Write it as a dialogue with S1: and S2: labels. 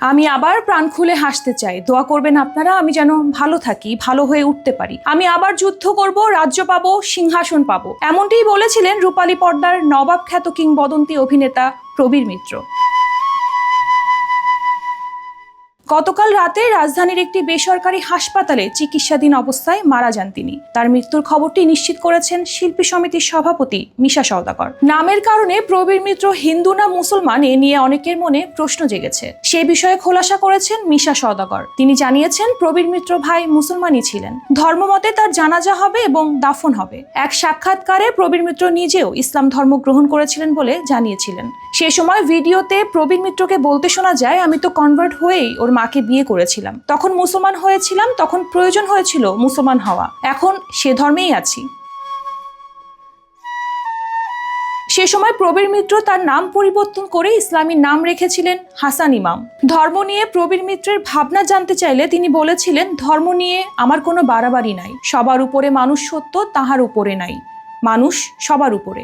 S1: আমি আবার প্রাণ খুলে হাসতে চাই। দোয়া করবেন আপনারা, আমি যেন ভালো থাকি, ভালো হয়ে উঠতে পারি। আমি আবার যুদ্ধ করব, রাজ্য পাব, সিংহাসন পাবো। এমনটিই বলেছিলেন রূপালী পর্দার নবাব খ্যাত কিংবদন্তি অভিনেতা প্রবীর মিত্র। গতকাল রাতে রাজধানীর একটি বেসরকারি হাসপাতালে চিকিৎসাধীন অবস্থায় মারা যান তিনি। তার মৃত্যুর খবরটি নিশ্চিত করেছেন শিল্পী সমিতির সভাপতি মিশা সওদাগর। নামের কারণে প্রবীর মিত্র হিন্দু না মুসলমান এ নিয়ে অনেকের মনে প্রশ্ন জেগেছে। সে বিষয়ে খোলাসা করেছেন মিশা সওদাগর। তিনি জানিয়েছেন, প্রবীর মিত্র ভাই মুসলমানই ছিলেন। ধর্মমতে তার জানাজা হবে এবং দাফন হবে। এক সাক্ষাৎকারে প্রবীর মিত্র নিজেও ইসলাম ধর্ম গ্রহণ করেছিলেন বলে জানিয়েছিলেন। সে সময় ভিডিওতে প্রবীর মিত্রকে বলতে শোনা যায়, আমি তো কনভার্ট হয়েই ওর মাকে বিয়ে করেছিলাম। তখন মুসলমান হয়েছিলাম, তখন প্রয়োজন হয়েছিল মুসলমান হওয়া। এখন সে ধর্মেই আছি। সে সময় প্রবীর মিত্র তার নাম পরিবর্তন করে ইসলামী নাম রেখেছিলেন হাসান ইমাম। ধর্ম নিয়ে প্রবীর মিত্রের ভাবনা জানতে চাইলে তিনি বলেছিলেন, ধর্ম নিয়ে আমার কোনো বাড়াবাড়ি নাই। সবার উপরে মানুষ সত্য, তাহার উপরে নাই। মানুষ সবার উপরে।